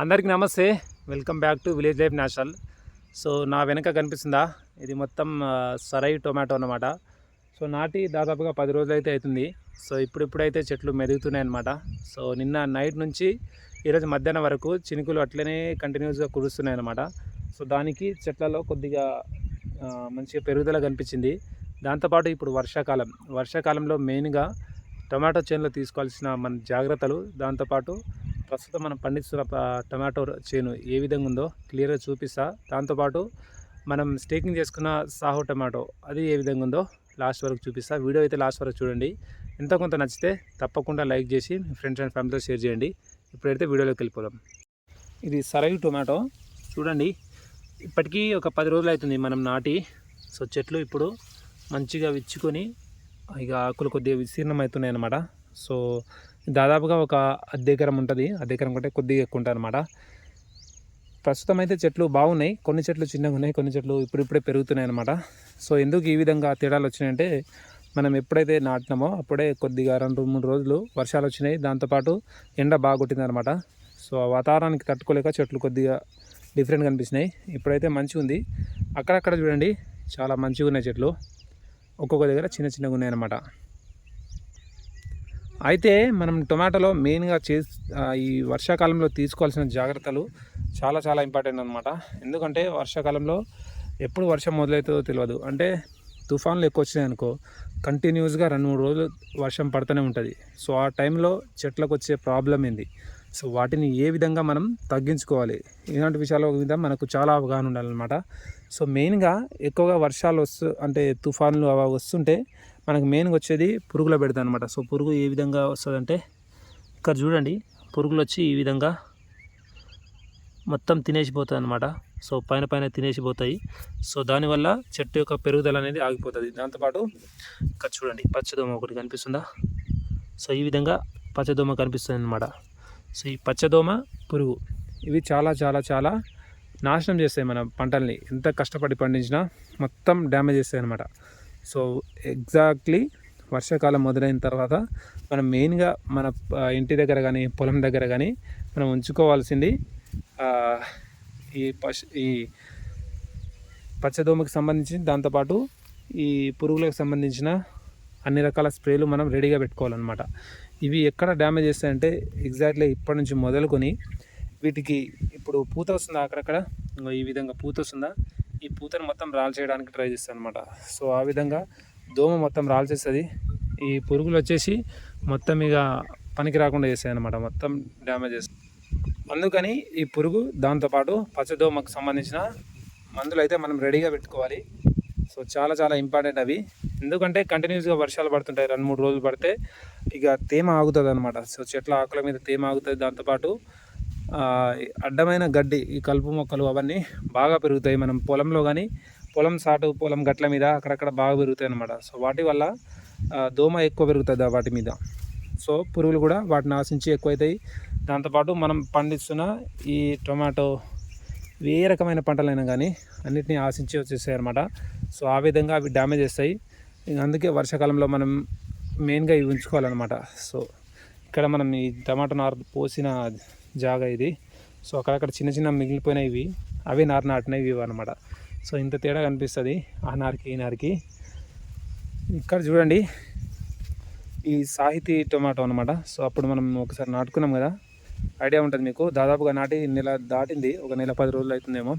అందరికీ నమస్తే. Welcome back to village life national so నా వెనక కనిపిస్తుందా? ఇది మొత్తం సరై టొమాటో అన్నమాట. సో నాటి దాదాపుగా పది రోజులు అయితే అవుతుంది. సో ఇప్పుడిప్పుడైతే చెట్లు మెదుగుతున్నాయి అనమాట సో నిన్న నైట్ నుంచి ఈరోజు మధ్యాహ్నం వరకు చినుకులు అట్లనే కంటిన్యూస్గా కురుస్తున్నాయి అనమాట సో దానికి చెట్లలో కొద్దిగా మంచిగా పెరుగుదల కనిపించింది. దాంతోపాటు ఇప్పుడు వర్షాకాలం. వర్షాకాలంలో మెయిన్గా టొమాటో చేనులో తీసుకోవాల్సిన మన జాగ్రత్తలు దాంతోపాటు ప్రస్తుతం మనం పండిస్తున్న టమాటో చేను ఏ విధంగా ఉందో క్లియర్గా చూపిస్తా. దాంతోపాటు మనం స్టేకింగ్ చేసుకున్న సాహో టమాటో అది ఏ విధంగా ఉందో లాస్ట్ వరకు చూపిస్తా. వీడియో అయితే లాస్ట్ వరకు చూడండి. ఎంత కొంత నచ్చితే తప్పకుండా లైక్ చేసి మీ ఫ్రెండ్స్ అండ్ ఫ్యామిలీతో షేర్ చేయండి. ఇప్పుడైతే వీడియోలోకి వెళ్ళిపోదాం. ఇది సరైన టొమాటో. చూడండి ఇప్పటికీ ఒక పది రోజులు అవుతుంది మనం నాటి. సో చెట్లు ఇప్పుడు మంచిగా విచ్చుకొని ఇక ఆకులు కొద్దిగా విస్తీర్ణం అవుతున్నాయి అన్నమాట సో దాదాపుగా ఒక అద్దెకరం ఎకరం ఉంటుంది. అద్దెకరం ఎకరం కంటే కొద్దిగా ఎక్కువ ఉంటుంది అనమాట ప్రస్తుతం అయితే చెట్లు బాగున్నాయి. కొన్ని చెట్లు చిన్నగా ఉన్నాయి కొన్ని చెట్లు ఇప్పుడిప్పుడే పెరుగుతున్నాయి అనమాట సో ఎందుకు ఈ విధంగా తేడాలు వచ్చినాయంటే మనం ఎప్పుడైతే నాటినామో అప్పుడే కొద్దిగా రెండు మూడు రోజులు వర్షాలు వచ్చినాయి. దాంతోపాటు ఎండ బాగా కొట్టిందనమాట సో ఆ వాతావరణానికి తట్టుకోలేక చెట్లు కొద్దిగా డిఫరెంట్ కనిపిస్తున్నాయి. ఇప్పుడైతే మంచిగా ఉంది. అక్కడక్కడ చూడండి చాలా మంచిగా ఉన్నాయి చెట్లు. ఒక్కొక్క దగ్గర చిన్న చిన్నగా ఉన్నాయి అనమాట అయితే మనం టొమాటోలో మెయిన్గా చే ఈ వర్షాకాలంలో తీసుకోవాల్సిన జాగ్రత్తలు చాలా చాలా ఇంపార్టెంట్ అనమాట ఎందుకంటే వర్షాకాలంలో ఎప్పుడు వర్షం మొదలవుతుందో తెలియదు అంటే తుఫాన్లు ఎక్కువ వచ్చినాయి అనుకో కంటిన్యూస్గా రెండు మూడు రోజులు వర్షం పడుతూనే ఉంటుంది. సో ఆ టైంలో చెట్లకు వచ్చే ప్రాబ్లం ఏంది? సో వాటిని ఏ విధంగా మనం తగ్గించుకోవాలి? ఇలాంటి విషయాల మీద మనకు చాలా అవగాహన ఉండాలన్నమాట. సో మెయిన్గా ఎక్కువగా వర్షాలు వస్తు అంటే తుఫాన్లు అవి వస్తుంటే మనకు మెయిన్గా వచ్చేది పురుగుల పెడతా అనమాట సో పురుగు ఏ విధంగా వస్తుందంటే ఇక్కడ చూడండి పురుగులు వచ్చి ఈ విధంగా మొత్తం తినేసిపోతుంది అనమాట సో పైన పైన తినేసిపోతాయి. సో దానివల్ల చెట్టు యొక్క పెరుగుదల అనేది ఆగిపోతుంది. దాంతోపాటు ఇక్కడ చూడండి పచ్చదోమ ఒకటి కనిపిస్తుందా? సో ఈ విధంగా పచ్చదోమ కనిపిస్తుంది అనమాట సో ఈ పచ్చదోమ పురుగు ఇవి చాలా చాలా చాలా నాశనం చేస్తాయి మన పంటల్ని. ఎంత కష్టపడి పండించినా మొత్తం డ్యామేజ్ చేస్తాయి అనమాట సో ఎగ్జాక్ట్లీ వర్షాకాలం మొదలైన తర్వాత మనం మెయిన్గా మన ఇంటి దగ్గర కానీ పొలం దగ్గర కానీ మనం ఉంచుకోవాల్సింది ఈ పశు ఈ పచ్చదోమకి సంబంధించి దాంతోపాటు ఈ పురుగులకు సంబంధించిన అన్ని రకాల స్ప్రేలు మనం రెడీగా పెట్టుకోవాలన్నమాట. ఇవి ఎక్కడ డ్యామేజ్ చేస్తాయంటే ఎగ్జాక్ట్లీ ఇప్పటి నుంచి మొదలుకొని వీటికి ఇప్పుడు పూత వస్తుందా అక్కడక్కడ? ఈ విధంగా పూత వస్తుందా? ఈ పూతను మొత్తం రాల్ చేయడానికి ట్రై చేస్తాను అనమాట సో ఆ విధంగా దోమ మొత్తం రాల్చేస్తుంది. ఈ పురుగులు వచ్చేసి మొత్తం ఇక పనికి రాకుండా చేస్తాయి అనమాట మొత్తం డ్యామేజ్ చేస్తాయి అందుకని ఈ పురుగు దాంతోపాటు పచ్చదోమకు సంబంధించిన మందులు అయితే మనం రెడీగా పెట్టుకోవాలి. సో చాలా చాలా ఇంపార్టెంట్ అవి. ఎందుకంటే కంటిన్యూస్గా వర్షాలు పడుతుంటాయి. రెండు మూడు రోజులు పడితే ఇక తేమ ఆగుతుంది అనమాట సో చెట్ల ఆకుల మీద తేమ ఆగుతుంది. దాంతోపాటు అడ్డమైన గడ్డి ఈ కలుపు మొక్కలు అవన్నీ బాగా పెరుగుతాయి. మనం పొలంలో కానీ పొలం సాటు పొలం గట్ల మీద అక్కడక్కడ బాగా పెరుగుతాయి అనమాట సో వాటి వల్ల దోమ ఎక్కువ పెరుగుతుంది ఆ వాటి మీద. సో పురుగులు కూడా వాటిని ఆశించి ఎక్కువైతాయి. దాంతోపాటు మనం పండిస్తున్న ఈ టొమాటో ఏ రకమైన పంటలైనా కానీ అన్నిటినీ ఆశించి వచ్చేస్తాయి అనమాట సో ఆ విధంగా అవి డ్యామేజ్ చేస్తాయి. అందుకే వర్షాకాలంలో మనం మెయిన్గా ఇవి ఉంచుకోవాలన్నమాట. సో ఇక్కడ మనం ఈ టమాటో నారు పోసిన జాగా ఇది. సో అక్కడక్కడ చిన్న చిన్న మిగిలిపోయినవి ఇవి అవే నారు నాటినవి ఇవి అనమాట సో ఇంత తేడా కనిపిస్తుంది ఆ నారికి ఈ నారికి. ఇక్కడ చూడండి ఈ సాహితీ టొమాటో అనమాట సో అప్పుడు మనం ఒకసారి నాటుకున్నాం కదా ఐడియా ఉంటుంది మీకు. దాదాపుగా నాటి నెల దాటింది ఒక నెల పది రోజులు అవుతుందేమో.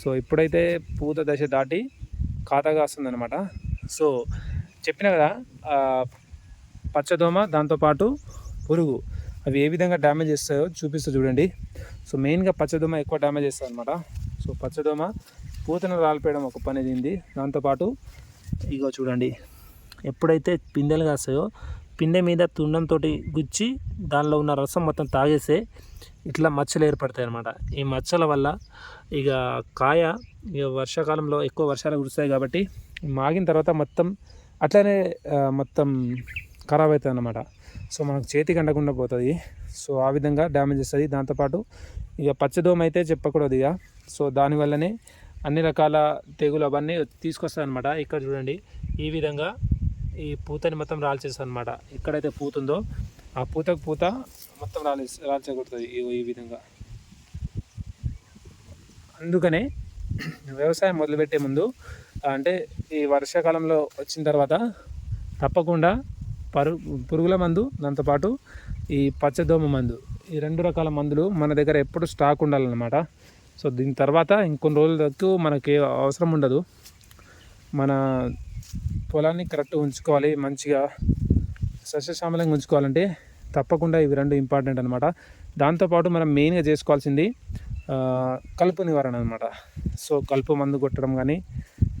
సో ఇప్పుడైతే పూత దశ దాటి ఖాతాగా వస్తుందన్నమాట సో చెప్పిన కదా పచ్చదోమ దాంతోపాటు పురుగు. అవి ఏ విధంగా డ్యామేజ్ చేస్తాయో చూపిస్తూ చూడండి. సో మెయిన్గా పచ్చదోమ ఎక్కువ డ్యామేజ్ చేస్తుంది అనమాట సో పచ్చదోమ పూతను రాలిపోయడం ఒక పని దీంది దాంతోపాటు ఇగో చూడండి. ఎప్పుడైతే పిందెలు కాస్తాయో పిందె మీద తుండంతో గుచ్చి దానిలో ఉన్న రసం మొత్తం తాగేస్తే ఇట్లా మచ్చలు ఏర్పడతాయి అన్నమాట. ఈ మచ్చల వల్ల ఇక కాయ ఇక వర్షాకాలంలో ఎక్కువ వర్షాలు కురుస్తాయి కాబట్టి మాగిన తర్వాత మొత్తం అట్లనే మొత్తం ఖరాబ్ అవుతుంది అన్నమాట. సో మనకు చేతికి అండకుండా పోతుంది. సో ఆ విధంగా డ్యామేజ్ వస్తుంది దాంతోపాటు ఇక పచ్చదోమ అయితే చెప్పకూడదు ఇక. సో దానివల్లనే అన్ని రకాల తెగులు అవన్నీ తీసుకొస్తాయి అనమాట ఇక్కడ చూడండి ఈ విధంగా ఈ పూతని మొత్తం రాల్చేస్తుంది అనమాట ఎక్కడైతే పూత ఉందో ఆ పూతకు పూత మొత్తం రాలి రాల్చకూడుతుంది ఈ విధంగా. అందుకనే వ్యవసాయం మొదలుపెట్టే ముందు అంటే ఈ వర్షాకాలంలో వచ్చిన తర్వాత తప్పకుండా పరు పురుగుల మందు దాంతోపాటు ఈ పచ్చదోమ మందు. ఈ రెండు రకాల మందులు మన దగ్గర ఎప్పుడు స్టాక్ ఉండాలన్నమాట. సో దీని తర్వాత ఇంకొన్ని రోజుల వరకు మనకి అవసరం ఉండదు. మన పొలాన్ని కరెక్ట్ ఉంచుకోవాలి మంచిగా సస్యశ్యామలంగా ఉంచుకోవాలంటే తప్పకుండా ఇవి రెండు ఇంపార్టెంట్ అనమాట దాంతోపాటు మనం మెయిన్గా చేసుకోవాల్సింది కలుపు నివారణ అనమాట సో కలుపు మందు కొట్టడం కానీ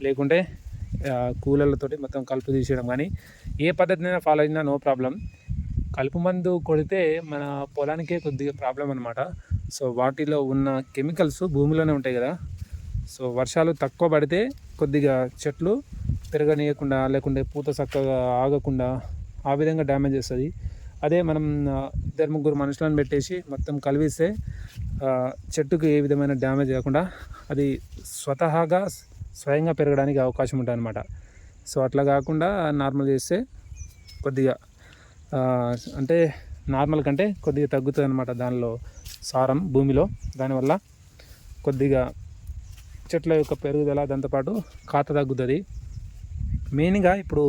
లేకుంటే కూలర్లతోటి మొత్తం కలుపు తీసేయడం కానీ ఏ పద్ధతినైనా ఫాలో అయినా నో ప్రాబ్లం కలుపు మందు కొడితే మన పొలానికే కొద్దిగా ప్రాబ్లం అనమాట సో వాటిలో ఉన్న కెమికల్స్ భూమిలోనే ఉంటాయి కదా. సో వర్షాలు తక్కువ పడితే కొద్దిగా చెట్లు పెరగనీయకుండా లేకుంటే పూత చక్కగా ఆగకుండా ఆ విధంగా డ్యామేజ్ చేస్తుంది. అదే మనం ఇద్దరు ముగ్గురు మనుషులను పెట్టేసి మొత్తం కలిపిస్తే చెట్టుకు ఏ విధమైన డ్యామేజ్ కాకుండా అది స్వతహాగా స్వయంగా పెరగడానికి అవకాశం ఉంటుంది అనమాట సో అట్లా కాకుండా నార్మల్ చేస్తే కొద్దిగా అంటే నార్మల్ కంటే కొద్దిగా తగ్గుతుంది అనమాట దానిలో సారం భూమిలో. దానివల్ల కొద్దిగా చెట్ల యొక్క పెరుగుదల దాంతోపాటు కాత తగ్గుతుంది. మెయిన్గా ఇప్పుడు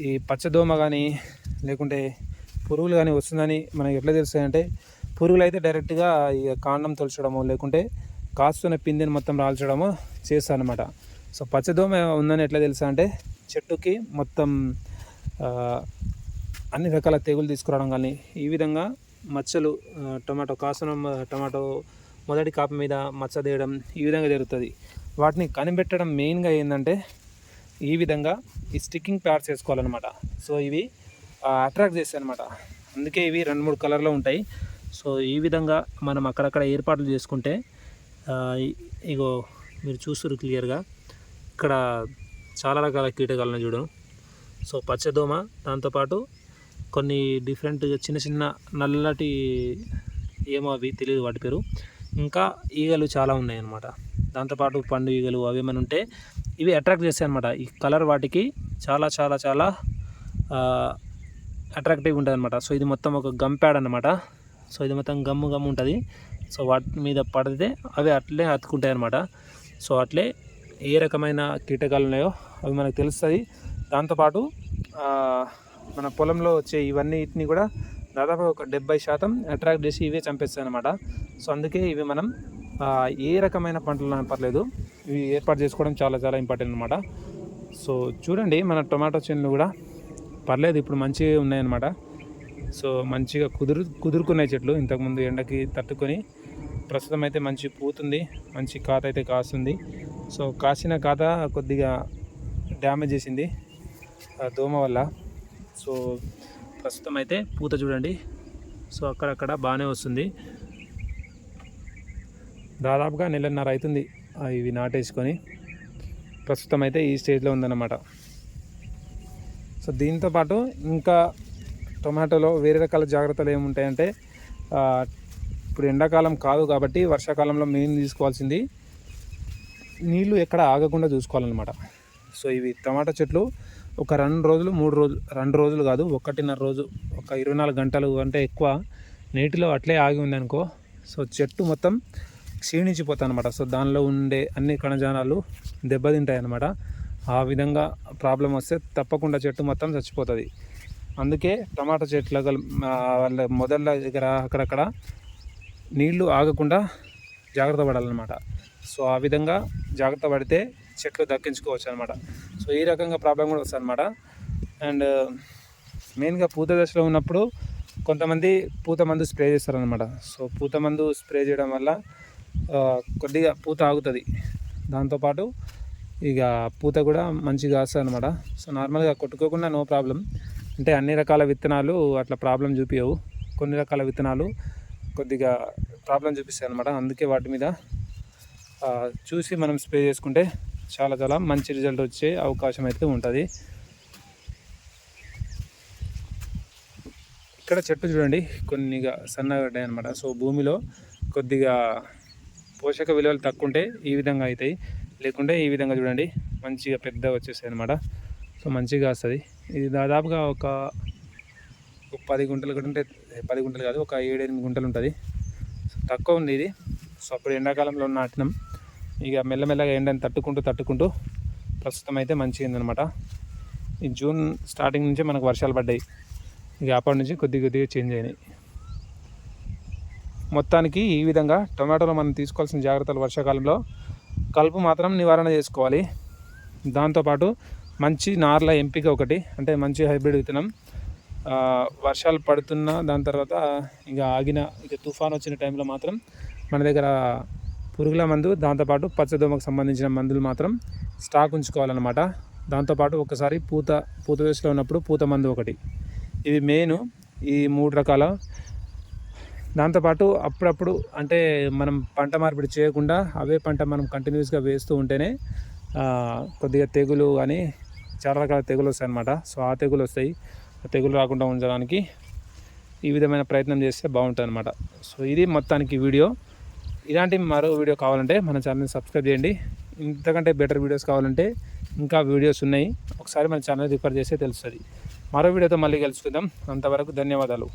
ఈ పచ్చదోమ కానీ లేకుంటే పురుగులు కానీ వస్తుందని మనకి ఎట్లా తెలుస్తాయంటే పురుగులు అయితే డైరెక్ట్గా ఈ కాండం తొలచడము లేకుంటే కాస్తున్న పిందెని మొత్తం రాల్చడము చేస్తారనమాట సో పచ్చదోమ ఉందని ఎట్లా తెలుసా అంటే చెట్టుకి మొత్తం అన్ని రకాల తెగులు తీసుకురావడం కానీ ఈ విధంగా మచ్చలు టమాటో కాసిన టమాటో మొదటి కాపు మీద మచ్చ తీయడం ఈ విధంగా జరుగుతుంది. వాటిని కనిపెట్టడం మెయిన్గా ఏంటంటే ఈ విధంగా ఈ స్టిక్కింగ్ ప్యాడ్స్ వేసుకోవాలన్నమాట సో ఇవి అట్రాక్ట్ చేస్తాయి అనమాట అందుకే ఇవి రెండు మూడు కలర్లో ఉంటాయి. సో ఈ విధంగా మనం అక్కడక్కడ ఏర్పాట్లు చేసుకుంటే ఇగో మీరు చూస్తారు క్లియర్గా. ఇక్కడ చాలా రకాల కీటకాలను చూడడం సో పచ్చదోమ దాంతోపాటు కొన్ని డిఫరెంట్ చిన్న చిన్న నల్లటి ఏమో అవి తెలియదు వాటి పేరు. ఇంకా ఈగలు చాలా ఉన్నాయి అన్నమాట దాంతోపాటు పండు ఈగలు అవి ఏమైనా ఉంటే ఇవి అట్రాక్ట్ చేస్తాయి అనమాట ఈ కలర్ వాటికి చాలా చాలా చాలా అట్రాక్టివ్ ఉంటుంది అనమాట సో ఇది మొత్తం ఒక గమ్ ప్యాడ్ అనమాట సో ఇది మొత్తం గమ్ము గమ్ము ఉంటుంది. సో వాటి మీద పడితే అవి అట్లే అతుకుంటాయి అనమాట సో అట్లే ఏ రకమైన కీటకాలు ఉన్నాయో అవి మనకు తెలుస్తుంది. దాంతోపాటు మన పొలంలో వచ్చే ఇవన్నిటిని కూడా దాదాపు ఒక డెబ్బై శాతం అట్రాక్ట్ చేసి ఇవే చంపేస్తాయి అనమాట సో అందుకే ఇవి మనం ఏ రకమైన పంటలు పర్లేదు ఇవి ఏర్పాటు చేసుకోవడం చాలా చాలా ఇంపార్టెంట్ అనమాట సో చూడండి మన టొమాటో చేనులు కూడా పర్లేదు ఇప్పుడు మంచిగా ఉన్నాయన్నమాట. సో మంచిగా కుదురు కుదురుకున్నాయి చెట్లు. ఇంతకుముందు ఎండకి తట్టుకొని ప్రస్తుతం అయితే మంచి పూతుంది మంచి కాత అయితే కాస్తుంది. సో కాసిన కాత కొద్దిగా డ్యామేజ్ చేసింది ఆ దోమ వల్ల. సో ప్రస్తుతం అయితే పూత చూడండి. సో అక్కడక్కడ బాగానే వస్తుంది. దాదాపుగా నెలన్నర అవుతుంది ఇవి నాటేసుకొని. ప్రస్తుతం అయితే ఈ స్టేజ్లో ఉందన్నమాట. సో దీంతో పాటు ఇంకా టొమాటోలో వేరే రకాల జాగ్రత్తలు ఏముంటాయంటే ఇప్పుడు ఎండాకాలం కాదు కాబట్టి వర్షాకాలంలో మెయిన్ తీసుకోవాల్సింది నీళ్ళు ఎక్కడ ఆగకుండా చూసుకోవాలన్నమాట. సో ఇవి టమాటా చెట్లు ఒక రెండు రోజులు మూడు రోజులు రెండు రోజులు కాదు ఒకటిన్నర రోజు ఒక ఇరవై నాలుగు గంటలు అంటే ఎక్కువ నీటిలో అట్లే ఆగి ఉందనుకో సో చెట్టు మొత్తం క్షీణించిపోతాయి అనమాట సో దానిలో ఉండే అన్ని కణజాలాలు దెబ్బతింటాయి అన్నమాట ఆ విధంగా ప్రాబ్లం వస్తే తప్పకుండా చెట్టు మొత్తం చచ్చిపోతుంది. అందుకే టమాటా చెట్ల వాళ్ళ మొదళ్ళ దగ్గర అక్కడక్కడ నీళ్ళు ఆగకుండా జాగ్రత్త పడాలన్నమాట. సో ఆ విధంగా జాగ్రత్త పడితే చెట్లు దక్కించుకోవచ్చు అనమాట సో ఈ రకంగా ప్రాబ్లం కూడా వస్తుంది అనమాట అండ్ మెయిన్గా పూత దశలో ఉన్నప్పుడు కొంతమంది పూత మందు స్ప్రే చేస్తారనమాట సో పూత మందు స్ప్రే చేయడం వల్ల కొద్దిగా పూత ఆగుతుంది. దాంతోపాటు ఇక పూత కూడా మంచిగా వస్తుంది అనమాట సో నార్మల్గా కొట్టుకోకుండా నో ప్రాబ్లం. అంటే అన్ని రకాల విత్తనాలు అట్లా ప్రాబ్లం చూపించవు కొన్ని రకాల విత్తనాలు కొద్దిగా ప్రాబ్లం చూపిస్తాయి అనమాట అందుకే వాటి మీద చూసి మనం స్ప్రే చేసుకుంటే చాలా చాలా మంచి రిజల్ట్ వచ్చే అవకాశం అయితే ఉంటుంది. ఇక్కడ చెట్టు చూడండి కొన్నిగా సన్నగా ఉంటాయి అనమాట సో భూమిలో కొద్దిగా పోషక విలువలు తక్కువ ఉంటే ఈ విధంగా అవుతాయి. లేకుంటే ఈ విధంగా చూడండి మంచిగా పెద్దగా వచ్చేస్తాయి అనమాట సో మంచిగా వస్తుంది ఇది దాదాపుగా ఒక ఒక పది గుంటలు కూడా ఉంటే పది గుంటలు కాదు ఒక ఏడు ఎనిమిది గుంటలు ఉంటుంది. సో తక్కువ ఉంది ఇది. సో అప్పుడు ఎండాకాలంలో నాటినాం. ఇక మెల్లమెల్లగా ఎండని తట్టుకుంటూ తట్టుకుంటూ ప్రస్తుతం అయితే మంచిగా ఈ జూన్ స్టార్టింగ్ నుంచే మనకు వర్షాలు పడ్డాయి. ఇక అప్పటి నుంచి కొద్ది కొద్దిగా చేంజ్ అయినాయి. మొత్తానికి ఈ విధంగా టొమాటోలో మనం తీసుకోవాల్సిన జాగ్రత్తలు వర్షాకాలంలో కలుపు మాత్రం నివారణ చేసుకోవాలి. దాంతోపాటు మంచి నార్ల ఎంపిక ఒకటి అంటే మంచి హైబ్రిడ్ విత్తనం వర్షాలు పడుతున్న దాని తర్వాత ఇక ఆగిన ఇక తుఫాన్ వచ్చిన టైంలో మాత్రం మన దగ్గర పురుగుల మందు దాంతోపాటు పచ్చదోమకు సంబంధించిన మందులు మాత్రం స్టాక్ ఉంచుకోవాలన్నమాట. దాంతోపాటు ఒకసారి పూత పూత దశలో ఉన్నప్పుడు పూత మందు ఒకటి. ఇవి మెయిన్ ఈ మూడు రకాల. దాంతోపాటు అప్పుడప్పుడు అంటే మనం పంట మార్పిడి చేయకుండా అవే పంట మనం కంటిన్యూస్గా వేస్తూ ఉంటేనే కొద్దిగా తెగులు అని చాలా రకాల తెగులు వస్తాయి అన్నమాట సో ఆ తెగులు వస్తాయి. తెగులు రాకుండా ఉంచడానికి ఈ విధమైన ప్రయత్నం చేస్తే బాగుంటుంది అనమాట సో ఇది మొత్తానికి వీడియో. ఇలాంటి మరో వీడియో కావాలంటే మన ఛానల్ని సబ్స్క్రైబ్ చేయండి. ఇంతకంటే బెటర్ వీడియోస్ కావాలంటే ఇంకా వీడియోస్ ఉన్నాయి. ఒకసారి మన ఛానల్ రిఫర్ చేస్తే తెలుస్తుంది. మరో వీడియోతో మళ్ళీ కలుసుకుందాం. అంతవరకు ధన్యవాదాలు.